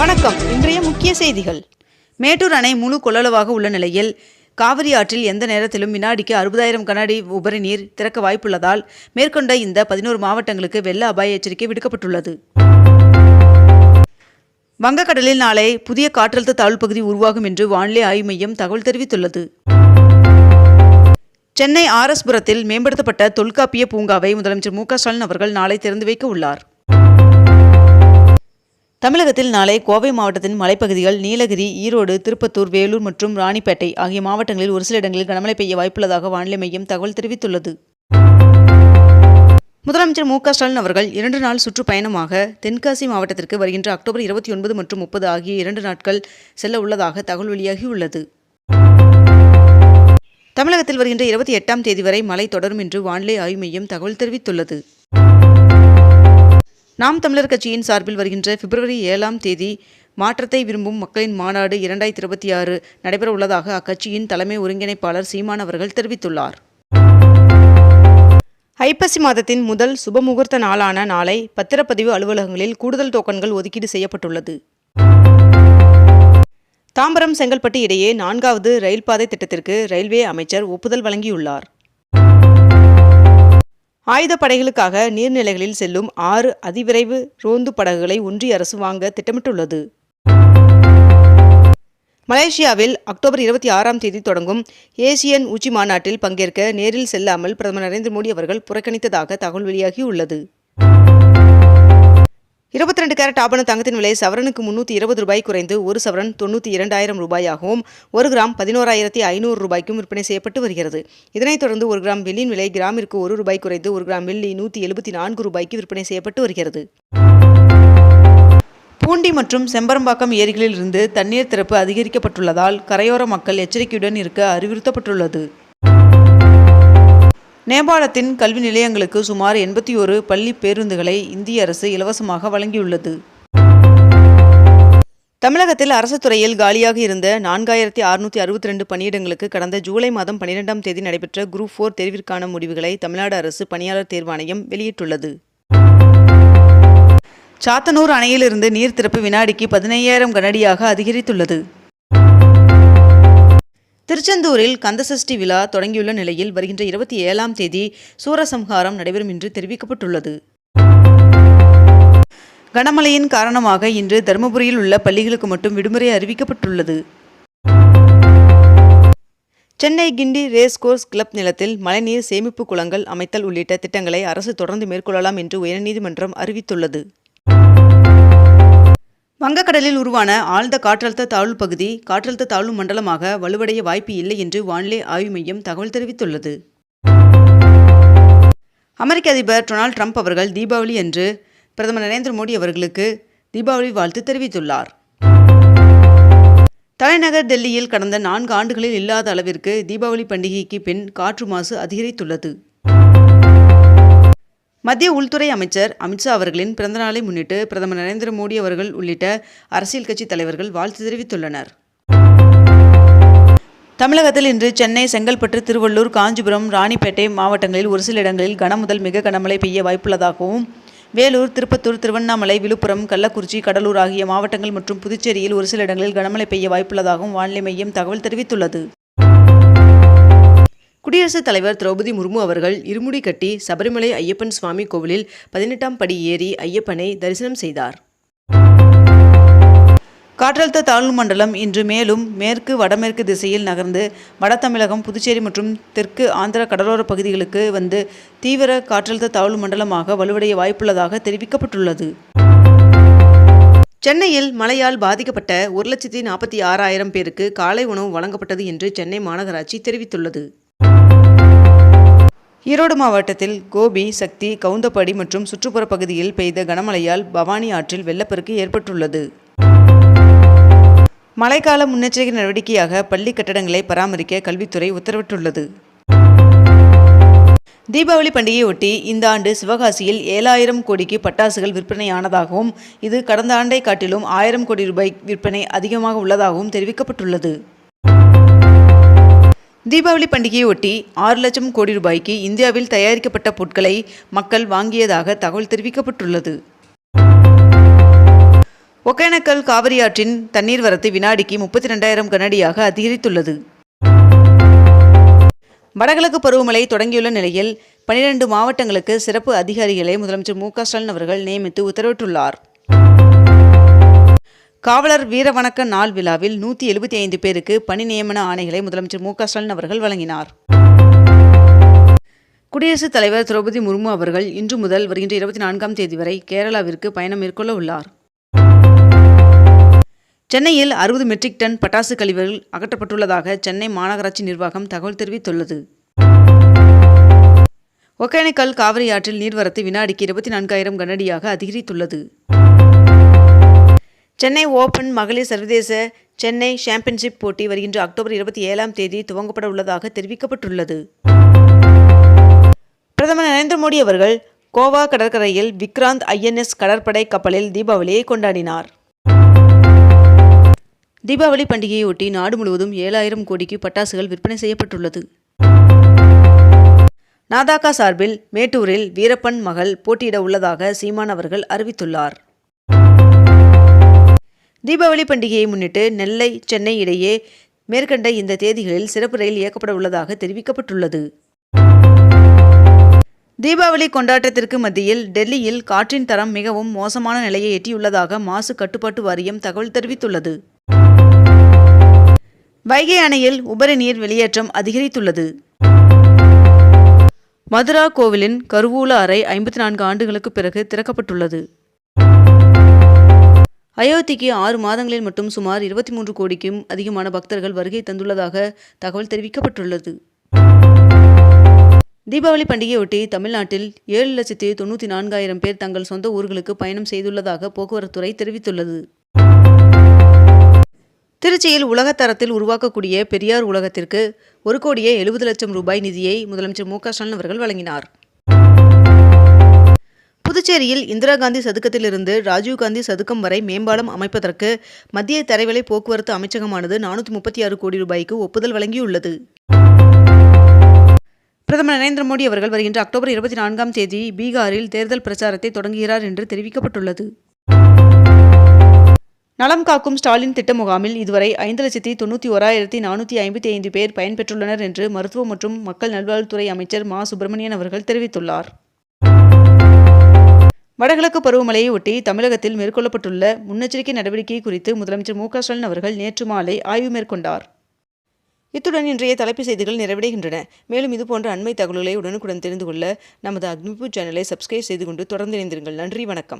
வணக்கம். இன்றைய முக்கிய செய்திகள். மேட்டூர் அணை முழு கொள்ளளவாக உள்ள நிலையில் காவிரி ஆற்றில் எந்த நேரத்திலும் வினாடிக்கு அறுபதாயிரம் கனஅடி உபரி நீர் திறக்க வாய்ப்புள்ளதால் மேற்கொண்ட இந்த பதினோரு மாவட்டங்களுக்கு வெள்ள அபாய எச்சரிக்கை விடுக்கப்பட்டுள்ளது. வங்கக்கடலில் நாளை புதிய காற்றழுத்த தாழ்வு பகுதி உருவாகும் என்று வானிலை ஆய்வு மையம் தகவல் தெரிவித்துள்ளது. சென்னை ஆர்எஸ்புரத்தில் மேம்படுத்தப்பட்ட தொல்காப்பிய பூங்காவை முதலமைச்சர் மு க ஸ்டாலின் அவர்கள் நாளை திறந்து வைக்க உள்ளார். தமிழகத்தில் நாளை கோவை மாவட்டத்தின் மலைப்பகுதிகள் நீலகிரி ஈரோடு திருப்பத்தூர் வேலூர் மற்றும் ராணிப்பேட்டை ஆகிய மாவட்டங்களில் ஒரு சில இடங்களில் கனமழை பெய்ய வாய்ப்புள்ளதாக வானிலை மையம் தகவல் தெரிவித்துள்ளது. முதலமைச்சர் மு ஸ்டாலின் அவர்கள் இரண்டு நாள் சுற்றுப்பயணமாக தென்காசி மாவட்டத்திற்கு வருகின்ற அக்டோபர் இருபத்தி ஒன்பது மற்றும் முப்பது ஆகிய இரண்டு நாட்கள் செல்ல உள்ளதாக தகவல் வெளியாகியுள்ளது. தமிழகத்தில் வருகின்ற இருபத்தி எட்டாம் தேதி வரை மழை தொடரும் என்று வானிலை ஆய்வு மையம் தகவல் தெரிவித்துள்ளது. நாம் தமிழர் கட்சியின் சார்பில் வருகின்ற பிப்ரவரி ஏழாம் தேதி மாற்றத்தை விரும்பும் மக்களின் மாநாடு இரண்டாயிரத்தி இருபத்தி ஆறு நடைபெறவுள்ளதாக அக்கட்சியின் தலைமை ஒருங்கிணைப்பாளர் சீமான் அவர்கள் தெரிவித்துள்ளார். ஐப்பசி மாதத்தின் முதல் சுபமுகூர்த்த நாளான நாளை பத்திரப்பதிவு அலுவலகங்களில் கூடுதல் டோக்கன்கள் ஒதுக்கீடு செய்யப்பட்டுள்ளது. தாம்பரம் செங்கல்பட்டு இடையே நான்காவது ரயில் பாதை திட்டத்திற்கு ரயில்வே அமைச்சர் ஒப்புதல் வழங்கியுள்ளார். ஆயுதப்படைகளுக்காக நீர்நிலைகளில் செல்லும் ஆறு அதிவிரைவு ரோந்து படகுகளை ஒன்றிய அரசு வாங்க திட்டமிட்டுள்ளது. மலேசியாவில் அக்டோபர் இருபத்தி ஆறாம் தேதி தொடங்கும் ஏசியன் உச்சி மாநாட்டில் பங்கேற்க நேரில் செல்லாமல் பிரதமர் நரேந்திர மோடி அவர்கள் புறக்கணித்ததாக தகவல் வெளியாகியுள்ளது. இருபத்தி ரெண்டு கேரட் ஆபண தங்கத்தின் விலை சவரனுக்கு முன்னூற்றி இருபது ரூபாய் குறைந்து ஒரு சவரன் தொண்ணூற்றி இரண்டாயிரம் ரூபாயாகவும் ஒரு கிராம் பதினோராயிரத்தி ஐநூறு ரூபாய்க்கும் விற்பனை செய்யப்பட்டு வருகிறது. இதனைத் தொடர்ந்து ஒரு கிராம் வெள்ளியின் விலை கிராமிற்கு ஒரு ரூபாய் குறைந்து ஒரு கிராம் வெள்ளி நூற்றி எழுபத்தி நான்கு ரூபாய்க்கு விற்பனை செய்யப்பட்டு வருகிறது. பூண்டி மற்றும் செம்பரம்பாக்கம் ஏரிகளில் இருந்து தண்ணீர் திறப்பு அதிகரிக்கப்பட்டுள்ளதால் கரையோர மக்கள் எச்சரிக்கையுடன் இருக்க அறிவுறுத்தப்பட்டுள்ளது. நேபாளத்தின் கல்வி நிலையங்களுக்கு சுமார் எண்பத்தி ஒரு பள்ளி பேருந்துகளை இந்திய அரசு இலவசமாக வழங்கியுள்ளது. தமிழகத்தில் அரசு துறையில் காலியாக இருந்த நான்காயிரத்தி அறுநூற்றி அறுபத்தி ரெண்டு பணியிடங்களுக்கு கடந்த ஜூலை மாதம் பன்னிரெண்டாம் தேதி நடைபெற்ற குரூப் ஃபோர் தேர்விற்கான முடிவுகளை தமிழ்நாடு அரசு பணியாளர் தேர்வாணையம் வெளியிட்டுள்ளது. சாத்தனூர் அணையிலிருந்து நீர் திறப்பு வினாடிக்கு பதினையாயிரம் கனடியாக அதிகரித்துள்ளது. திருச்செந்தூரில் கந்தசஷ்டி விழா தொடங்கியுள்ள நிலையில் வருகின்ற இருபத்தி ஏழாம் தேதி சூரசம்ஹாரம் நடைபெறும் என்று தெரிவிக்கப்பட்டுள்ளது. கனமழையின் காரணமாக இன்று தருமபுரியில் உள்ள பள்ளிகளுக்கு மட்டும் விடுமுறை அறிவிக்கப்பட்டுள்ளது. Chennai Guindy race course club நிலத்தில் மழைநீர் சேமிப்பு குளங்கள் அமைத்தல் உள்ளிட்ட திட்டங்களை அரசு தொடர்ந்து மேற்கொள்ளலாம் என்று உயர்நீதிமன்றம் அறிவித்துள்ளது. வங்கக்கடலில் உருவான ஆழ்ந்த காற்றழுத்த தாழ்வு பகுதி காற்றழுத்த தாழ்வு மண்டலமாக வலுவடைய வாய்ப்பு இல்லை என்று வானிலை ஆய்வு மையம் தகவல் தெரிவித்துள்ளது. அமெரிக்க அதிபர் டொனால்ட் ட்ரம்ப் அவர்கள் தீபாவளி அன்று பிரதமர் நரேந்திர மோடி அவர்களுக்கு தீபாவளி வாழ்த்து தெரிவித்துள்ளார். தலைநகர் டெல்லியில் கடந்த நான்கு ஆண்டுகளில் இல்லாத அளவிற்கு தீபாவளி பண்டிகைக்கு பின் காற்று மாசு அதிகரித்துள்ளது. மத்திய உள்துறை அமைச்சர் அமித்ஷா அவர்களின் பிறந்தநாளை முன்னிட்டு பிரதமர் நரேந்திர மோடி அவர்கள் உள்ளிட்ட அரசியல் கட்சி தலைவர்கள் வாழ்த்து தெரிவித்துள்ளனர். தமிழகத்தில் இன்று சென்னை செங்கல்பட்டு திருவள்ளூர் காஞ்சிபுரம் ராணிப்பேட்டை மாவட்டங்களில் ஒரு சில இடங்களில் கனமுதல் மிக கனமழை பெய்ய வாய்ப்புள்ளதாகவும் வேலூர் திருப்பத்தூர் திருவண்ணாமலை விழுப்புரம் கள்ளக்குறிச்சி கடலூர் ஆகிய மாவட்டங்கள் மற்றும் புதுச்சேரியில் ஒரு சில இடங்களில் கனமழை பெய்ய வாய்ப்புள்ளதாகவும் வானிலை மையம் தகவல் தெரிவித்துள்ளது. குடியரசுத் தலைவர் திரௌபதி முர்மு அவர்கள் இருமுடி கட்டி சபரிமலை ஐயப்பன் சுவாமி கோவிலில் பதினெட்டாம் படி ஏறி ஐயப்பனை தரிசனம் செய்தார். காற்றழுத்த தாழ்வு மண்டலம் இன்று மேலும் மேற்கு வடமேற்கு திசையில் நகர்ந்து வட தமிழகம் புதுச்சேரி மற்றும் தெற்கு ஆந்திர கடலோர பகுதிகளுக்கு வந்து தீவிர காற்றழுத்த தாழ்வு மண்டலமாக வலுவடைய வாய்ப்புள்ளதாக தெரிவிக்கப்பட்டுள்ளது. சென்னையில் மழையால் பாதிக்கப்பட்ட ஒரு லட்சத்தி நாற்பத்தி ஆறாயிரம் பேருக்கு காலை உணவு வழங்கப்பட்டது என்று சென்னை மாநகராட்சி தெரிவித்துள்ளது. ஈரோடு மாவட்டத்தில் கோபி சக்தி கவுந்தப்பாடி மற்றும் சுற்றுப்புற பகுதியில் பெய்த கனமழையால் பவானி ஆற்றில் வெள்ளப்பெருக்கு ஏற்பட்டுள்ளது. மழைக்கால முன்னெச்சரிக்கை நடவடிக்கையாக பள்ளி கட்டடங்களை பராமரிக்க கல்வித்துறை உத்தரவிட்டுள்ளது. தீபாவளி பண்டிகையொட்டி இந்த ஆண்டு சிவகாசியில் ஏழாயிரம் கோடிக்கு பட்டாசுகள் விற்பனையானதாகவும் இது கடந்த ஆண்டை காட்டிலும் ஆயிரம் கோடி ரூபாய் விற்பனை அதிகமாக உள்ளதாகவும் தெரிவிக்கப்பட்டுள்ளது. தீபாவளி பண்டிகையொட்டி ஆறு லட்சம் கோடி ரூபாய்க்கு இந்தியாவில் தயாரிக்கப்பட்ட பொருட்களை மக்கள் வாங்கியதாக தகவல் தெரிவிக்கப்பட்டுள்ளது. ஒகேனக்கல் காவிரி ஆற்றின் தண்ணீர் வரத்து வினாடிக்கு முப்பத்தி ரெண்டாயிரம் கனடியாக அதிகரித்துள்ளது. வடகிழக்கு பருவமழை தொடங்கியுள்ள நிலையில் பனிரெண்டு மாவட்டங்களுக்கு சிறப்பு அதிகாரிகளை முதலமைச்சர் மு க ஸ்டாலின் அவர்கள் நியமித்து உத்தரவிட்டுள்ளார். காவலர் வீரவணக்க நாள் விழாவில் நூற்றி எழுபத்தி ஐந்து பேருக்கு பணி நியமன ஆணைகளை முதலமைச்சர் மு ஸ்டாலின் அவர்கள் வழங்கினார். குடியரசுத் தலைவர் திரௌபதி முர்மு அவர்கள் இன்று முதல் வருகின்ற இருபத்தி நான்காம் தேதி வரை கேரளாவிற்கு பயணம் மேற்கொள்ள உள்ளார். சென்னையில் அறுபது மெட்ரிக் டன் பட்டாசு கழிவுகள் அகற்றப்பட்டுள்ளதாக சென்னை மாநகராட்சி நிர்வாகம் தகவல் தெரிவித்துள்ளது. ஒகேனக்கல் காவிரி ஆற்றில் நீர்வரத்து வினாடிக்கு இருபத்தி நான்காயிரம் கனடியாக அதிகரித்துள்ளது. சென்னை ஓபன் மகளிர் சர்வதேச சென்னை சாம்பியன்ஷிப் போட்டி வருகின்ற அக்டோபர் இருபத்தி ஏழாம் தேதி துவங்கப்பட உள்ளதாக தெரிவிக்கப்பட்டுள்ளது. பிரதமர் நரேந்திர மோடி அவர்கள் கோவா கடற்கரையில் விக்ராந்த் ஐஎன்எஸ் கடற்படை கப்பலில் தீபாவளியை கொண்டாடினார். தீபாவளி பண்டிகையொட்டி நாடு முழுவதும் ஏழாயிரம் கோடிக்கு பட்டாசுகள் விற்பனை செய்யப்பட்டுள்ளது. நாதாகா சார்பில் மேட்டூரில் வீரப்பன் மகள் போட்டியிட உள்ளதாக சீமான் அவர்கள் அறிவித்துள்ளார். தீபாவளி பண்டிகையை முன்னிட்டு நெல்லை சென்னை இடையே மேற்கண்ட இந்த தேதிகளில் சிறப்பு ரயில் இயக்கப்பட உள்ளதாக தெரிவிக்கப்பட்டுள்ளது. தீபாவளி கொண்டாட்டத்திற்கு மத்தியில் டெல்லியில் காற்றின் தரம் மிகவும் மோசமான நிலையை எட்டியுள்ளதாக மாசு கட்டுப்பாட்டு வாரியம் தகவல் தெரிவித்துள்ளது. வைகை அணையில் உபரி நீர் வெளியேற்றம் அதிகரித்துள்ளது. மதுரா கோவிலின் கருவூல அறை ஐம்பத்தி நான்கு ஆண்டுகளுக்கு பிறகு திறக்கப்பட்டுள்ளது. அயோத்திக்கு ஆறு மாதங்களில் மட்டும் சுமார் இருபத்தி மூன்று கோடிக்கும் அதிகமான பக்தர்கள் வருகை தந்துள்ளதாக தகவல் தெரிவிக்கப்பட்டுள்ளது. தீபாவளி பண்டிகையொட்டி தமிழ்நாட்டில் ஏழு லட்சத்தி தொண்ணூற்றி நான்காயிரம் பேர் தங்கள் சொந்த ஊர்களுக்கு பயணம் செய்துள்ளதாக போக்குவரத்துறை தெரிவித்துள்ளது. திருச்சியில் உலகத்தரத்தில் உருவாக்கக்கூடிய பெரியார் உலகத்திற்கு ஒரு கோடியே எழுபது லட்சம் ரூபாய் நிதியை முதலமைச்சர் மு க ஸ்டாலின் அவர்கள் வழங்கினார். புதுச்சேரியில் இந்திரா காந்தி சதுக்கத்திலிருந்து ராஜீவ்காந்தி சதுக்கம் வரை மேம்பாலம் அமைப்பதற்கு மத்திய தரைவலை போக்குவரத்து அமைச்சகமானது நானூற்றி முப்பத்தி ஆறு கோடி ரூபாய்க்கு ஒப்புதல் வழங்கியுள்ளது. பிரதமர் நரேந்திர மோடி அவர்கள் வருகின்ற அக்டோபர் இருபத்தி நான்காம் தேதி பீகாரில் தேர்தல் பிரச்சாரத்தை தொடங்குகிறார் என்று தெரிவிக்கப்பட்டுள்ளது. நலம் காக்கும் ஸ்டாலின் திட்ட முகாமில் இதுவரை ஐந்து லட்சத்தி தொண்ணூற்றி ஓராயிரத்தி நானூற்றி ஐம்பத்தி ஐந்து பேர் பயன்பெற்றுள்ளனர் என்று மருத்துவ மற்றும் மக்கள் நல்வாழ்வுத்துறை அமைச்சர் மா சுப்பிரமணியன் அவர்கள் தெரிவித்துள்ளார். வடகிழக்கு பருவமழையை ஒட்டி தமிழகத்தில் மேற்கொள்ளப்பட்டுள்ள முன்னெச்சரிக்கை நடவடிக்கை குறித்து முதலமைச்சர் மு ஸ்டாலின் அவர்கள் நேற்று மாலை ஆய்வு மேற்கொண்டார். இத்துடன் இன்றைய தலைப்பு செய்திகள் நிறைவடைகின்றன. மேலும் இதுபோன்ற அண்மை தகவல்களை உடனுக்குடன் தெரிந்து கொள்ள நமது அக்னிபூ சேனலை சப்ஸ்கிரைப் செய்து கொண்டு தொடர்ந்து இணைந்திருங்கள். நன்றி வணக்கம்.